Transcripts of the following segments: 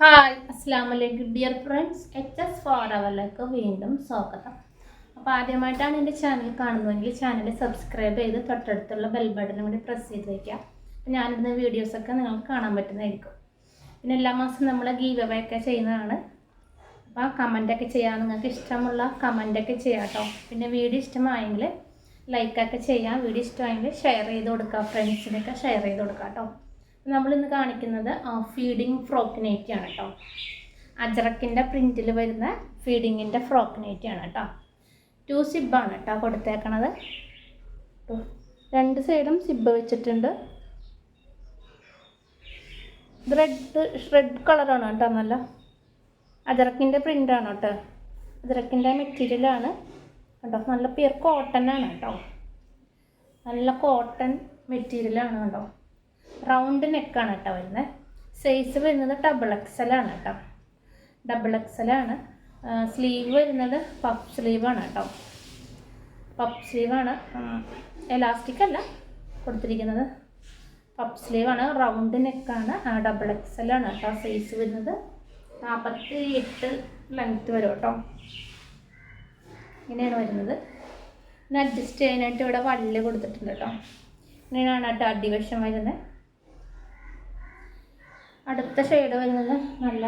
Hi അസ്സാം വലൈക്കും dear friends H S four അവറിലേക്ക് വീണ്ടും സ്വാഗതം. അപ്പോൾ ആദ്യമായിട്ടാണ് എന്റെ ചാനൽ കാണുന്നതെങ്കിൽ ചാനൽ സബ്സ്ക്രൈബ് ചെയ്ത് തൊട്ടടുത്തുള്ള ബെൽ ബട്ടണും കൂടി പ്രസ് ചെയ്ത് വയ്ക്കുക അപ്പോൾ ഞാനിടുന്ന വീഡിയോസൊക്കെ നിങ്ങൾക്ക് കാണാൻ പറ്റുന്നതായിരിക്കും. പിന്നെ എല്ലാ മാസം നമ്മൾ ഗീവ് അവേ ഒക്കെ ചെയ്യുന്നതാണ്. അപ്പോൾ കമന്റൊക്കെ ചെയ്യാം നിങ്ങൾക്ക് ഇഷ്ടമുള്ള കമന്റൊക്കെ ചെയ്യാം കേട്ടോ പിന്നെ വീഡിയോ ഇഷ്ടമായെങ്കിൽ ലൈക്കൊക്കെ ചെയ്യാം. വീഡിയോ ഇഷ്ടമായെങ്കിൽ ഷെയർ ചെയ്ത് കൊടുക്കുക. ഫ്രണ്ട്സിനൊക്കെ ഷെയർ ചെയ്ത് കൊടുക്കാം കേട്ടോ നമ്മളിന്ന് കാണിക്കുന്നത് ഫീഡിങ് ഫ്രോക്ക് നെറ്റിയാണ് കേട്ടോ അജറക്കിന്റെ പ്രിന്റിൽ വരുന്ന ഫീഡിങ്ങിന്റെ ഫ്രോക്ക് നെറ്റിയാണ് കേട്ടോ ടു സിബാണ് കേട്ടോ കൊടുത്തേക്കണത്. രണ്ട് സൈഡും സിബ് വെച്ചിട്ടുണ്ട്. ഇത് റെഡ് റെഡ് കളറാണ് കേട്ടോ നല്ല. അജറക്കിന്റെ പ്രിന്റാണ് കേട്ടോ അജറക്കിന്റെ മെറ്റീരിയലാണ് കേട്ടോ നല്ല പ്യുർ കോട്ടൺ ആണ് കേട്ടോ നല്ല കോട്ടൺ മെറ്റീരിയലാണ് കേട്ടോ റൗണ്ട് നെക്കാണ് കേട്ടോ വരുന്നത്. സൈസ് വരുന്നത് ഡബിൾ എക്സൽ ആണ് കേട്ടോ. ഡബിൾ എക്സൽ ആണ്. സ്ലീവ് വരുന്നത് പഫ് സ്ലീവാണ് കേട്ടോ. പഫ് സ്ലീവാണ് എലാസ്റ്റിക് അല്ല കൊടുത്തിരിക്കുന്നത്. പഫ് സ്ലീവാണ് റൗണ്ട് നെക്കാണ് ഡബിൾ എക്സൽ ആണ് കേട്ടോ സൈസ് വരുന്നത്. നാൽപ്പത്തി എട്ട് ലെങ്ത്ത് വരും കേട്ടോ. ഇങ്ങനെയാണ് വരുന്നത്. പിന്നെ അഡ്ജസ്റ്റ് ചെയ്യാനായിട്ട് ഇവിടെ വള്ളി കൊടുത്തിട്ടുണ്ട് കേട്ടോ. ഇങ്ങനെയാണ് കേട്ടോ അടിവശം വരുന്നത്. അടുത്ത ഷെയ്ഡ് വരുന്നത് നല്ല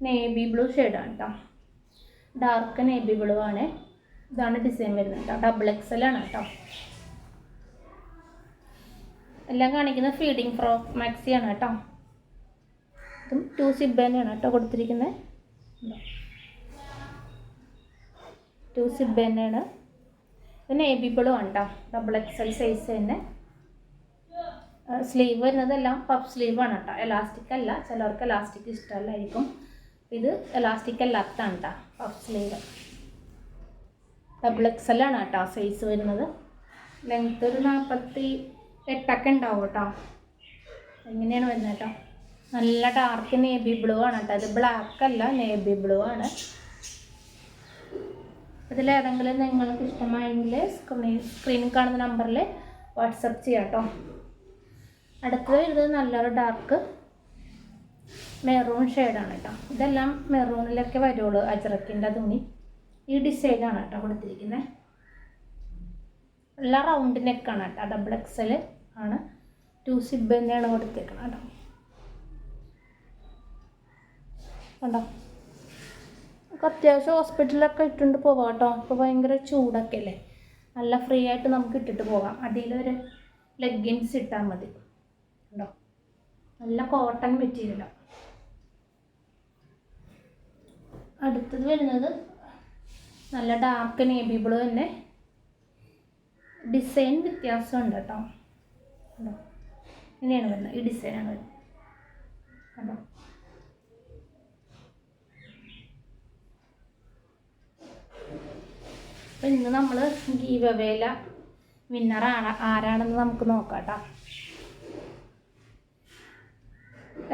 നേവി ബ്ലൂ ഷെയ്ഡാണ് കേട്ടോ ഡാർക്ക് നേവി ബ്ലൂ ആണ്. ഇതാണ് ഡിസൈൻ വരുന്നത് കേട്ടോ ഡബിൾ എക്സൽ ആണ് കേട്ടോ എല്ലാം കാണിക്കുന്നത് ഫീഡിങ് ഫ്രോക്ക് മാക്സി ആണ് കേട്ടോ ഇതും ടു തന്നെയാണ് കേട്ടോ കൊടുത്തിരിക്കുന്നത്. ടു സിബ് തന്നെയാണ് ഇത് നേവി ബ്ലൂ ആണ് കേട്ടോ ഡബിൾ എക്സൽ സൈസ് തന്നെ. സ്ലീവ് വരുന്നതെല്ലാം പഫ് സ്ലീവ് ആണ് കേട്ടോ എലാസ്റ്റിക് അല്ല ചിലവർക്ക് എലാസ്റ്റിക് ഇഷ്ടമല്ലായിരിക്കും. ഇത് എലാസ്റ്റിക് അല്ലാത്തതാണ് കേട്ടോ പഫ് സ്ലീവ് ഡബിൾ എക്സ് എല്ലാണ് കേട്ടോ സൈസ് വരുന്നത്. ലെങ്ത് ഒരു നാൽപ്പത്തി എട്ടൊക്കെ ഉണ്ടാവും കേട്ടോ എങ്ങനെയാണ് വരുന്നത് കേട്ടോ നല്ല ഡാർക്ക് നേവി ബ്ലൂ ആണ് കേട്ടോ ഇത് ബ്ലാക്ക് അല്ല നേവി ബ്ലൂ ആണ്. ഇതിലേതെങ്കിലും നിങ്ങൾക്ക് ഇഷ്ടമായെങ്കിൽ സ്ക്രീൻ സ്ക്രീനിൽ കാണുന്ന നമ്പറിൽ വാട്സപ്പ് ചെയ്യാം കേട്ടോ അടുത്തത് വരുന്നത് നല്ലൊരു ഡാർക്ക് മെറൂൺ ഷെയ്ഡാണ് കേട്ടോ. ഇതെല്ലാം മെറൂണിലൊക്കെ വരുള്ളൂ അജറക്കിന്റെ തുണി. ഈ ഡിസൈനാണ് കേട്ടോ കൊടുത്തിരിക്കുന്നത് എല്ലാം റൗണ്ട് നെക്കാണ് കേട്ടോ ഡബിൾ എക്സൽ ആണ്. ടു സിബ് തന്നെയാണ് കൊടുത്തേക്കണം കേട്ടോ. കണ്ടോ? നമുക്ക് അത്യാവശ്യം ഹോസ്പിറ്റലിലൊക്കെ ഇട്ടുകൊണ്ട് പോകാം കേട്ടോ. ഇപ്പോൾ ഭയങ്കര ചൂടൊക്കെ അല്ലേ? നല്ല ഫ്രീ ആയിട്ട് നമുക്ക് ഇട്ടിട്ട് പോകാം. അതിലൊരു ലെഗിൻസ് ഇട്ടാൽ മതി. നല്ല കോട്ടൺ മെറ്റീരിയലാണ് അടുത്തത് വരുന്നത് നല്ല ഡാർക്ക് നേവി ബ്ലൂ തന്നെ. ഡിസൈൻ വ്യത്യാസമുണ്ട് കേട്ടോ. ഇങ്ങനെയാണ് വരുന്നത്. ഈ ഡിസൈനാണ് വരുന്നത്. കണ്ടോ? അപ്പം ഇന്ന് നമ്മൾ ഗീവവേല വിന്നറാണ് ആരാണെന്ന് നമുക്ക് നോക്കാം കേട്ടോ.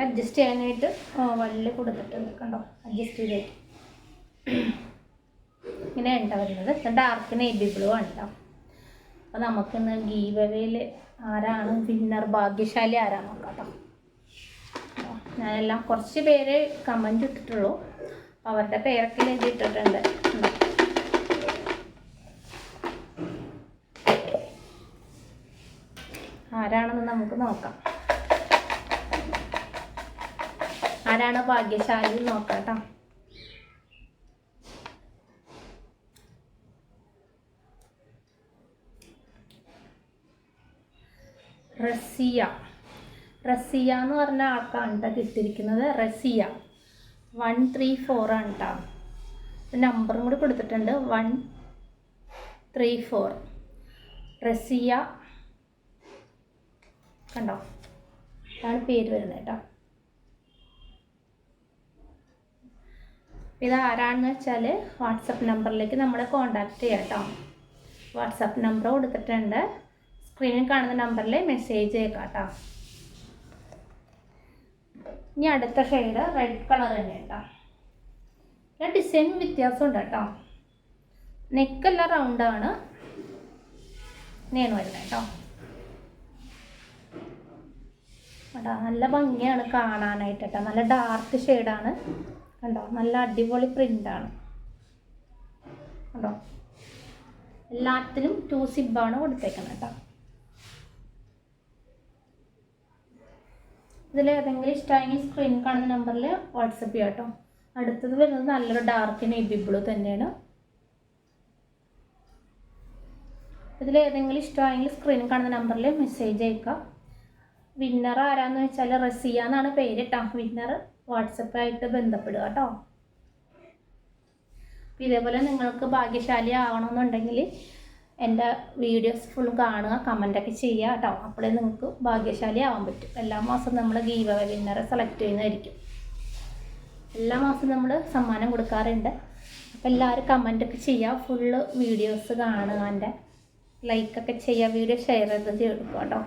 അഡ്ജസ്റ്റ് ചെയ്യാനായിട്ട് വള്ളി കൊടുത്തിട്ടുണ്ട് കണ്ടോ അഡ്ജസ്റ്റ് ചെയ്തിട്ട്. ഇങ്ങനെ എണ്ണ വരുന്നത്. ഡാർക്ക് നേവി ബ്ലൂ ആണ് കേട്ടോ അപ്പോൾ നമുക്കിന്ന് ഗീവവയിൽ ആരാണ് വിന്നർ ഭാഗ്യശാലി ആരാണ് നോക്കാം. ഞാനെല്ലാം കുറച്ച് പേര് കമന്റ് ഇട്ടിട്ടുള്ളൂ. അവരുടെ പേരൊക്കെ എഴുതി ഇട്ടിട്ടുണ്ട് ആരാണെന്ന് നമുക്ക് നോക്കാം. ആരാണ് ഭാഗ്യശാലി നോക്കട്ടോ നോക്കാം കേട്ടോ റസിയ. റസിയ എന്ന് പറഞ്ഞ ആൾക്കാണ് കേട്ടോ കിട്ടിയിരിക്കുന്നത്. റസിയ. വൺ ത്രീ ഫോർ ആണ് കേട്ടോ നമ്പറും കൂടി കൊടുത്തിട്ടുണ്ട്. One three four. റസിയ. കണ്ടോ? അതാണ് പേര് വരുന്നത് കേട്ടോ. ഇത് ആരാണെന്ന് വെച്ചാൽ വാട്സപ്പ് നമ്പറിലേക്ക് നമ്മളെ കോൺടാക്റ്റ് ചെയ്യാം കേട്ടോ. വാട്സപ്പ് നമ്പർ കൊടുത്തിട്ടുണ്ട്. സ്ക്രീനിൽ കാണുന്ന നമ്പറിൽ മെസ്സേജ് ചെയ്യാം കേട്ടോ. ഇനി അടുത്ത ഷെയ്ഡ് റെഡ് കളർ തന്നെ കേട്ടോ. പിന്നെ ഡിസൈൻ വ്യത്യാസമുണ്ട് കേട്ടോ. നെക്കെല്ലാം റൗണ്ടാണ് ഇങ്ങനെയാണ് വരുന്നത് കേട്ടോ. നല്ല ഭംഗിയാണ് കാണാനായിട്ട് കേട്ടോ. നല്ല ഡാർക്ക് ഷെയ്ഡാണ് കണ്ടോ? നല്ല അടിപൊളി പ്രിന്റാണ് കണ്ടോ? എല്ലാത്തിനും ടു സിബാണ് കൊടുത്തേക്കുന്നത് കേട്ടോ ഇതിൽ ഏതെങ്കിലും ഇഷ്ടമായെങ്കിൽ സ്ക്രീൻ കാണുന്ന നമ്പറിൽ വാട്സപ്പ് ചെയ്യാം കേട്ടോ അടുത്തത് വരുന്നത് നല്ലൊരു ഡാർക്ക് നെയ്ബി ബ്ലൂ തന്നെയാണ്. ഇതിൽ ഏതെങ്കിലും ഇഷ്ടമായെങ്കിൽ സ്ക്രീൻ കാണുന്ന നമ്പറിൽ മെസ്സേജ് അയക്കാം. വിന്നർ ആരാന്ന് വെച്ചാൽ റസിയ എന്നാണ് പേര് കേട്ടോ വിന്നർ വാട്സപ്പായിട്ട് ബന്ധപ്പെടുക കേട്ടോ. ഇതേപോലെ നിങ്ങൾക്ക് ഭാഗ്യശാലി ആവണമെന്നുണ്ടെങ്കിൽ എന്റെ വീഡിയോസ് ഫുൾ കാണുക കമന്റൊക്കെ ചെയ്യുക കേട്ടോ. അപ്പോഴേ നിങ്ങൾക്ക് ഭാഗ്യശാലി ആവാൻ പറ്റും. എല്ലാ മാസവും നമ്മൾ ഗീവ വിന്നറെ സെലക്ട് ചെയ്യുന്നതായിരിക്കും. എല്ലാ മാസവും നമ്മൾ സമ്മാനം കൊടുക്കാറുണ്ട്. അപ്പോൾ എല്ലാവരും കമന്റൊക്കെ ചെയ്യുക. ഫുള്ള് വീഡിയോസ് കാണുക എന്റെ. ലൈക്കൊക്കെ ചെയ്യുക. വീഡിയോ ഷെയർ ചെയ്ത് കൊടുക്കുക കേട്ടോ.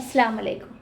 അസ്സാം വലൈക്കും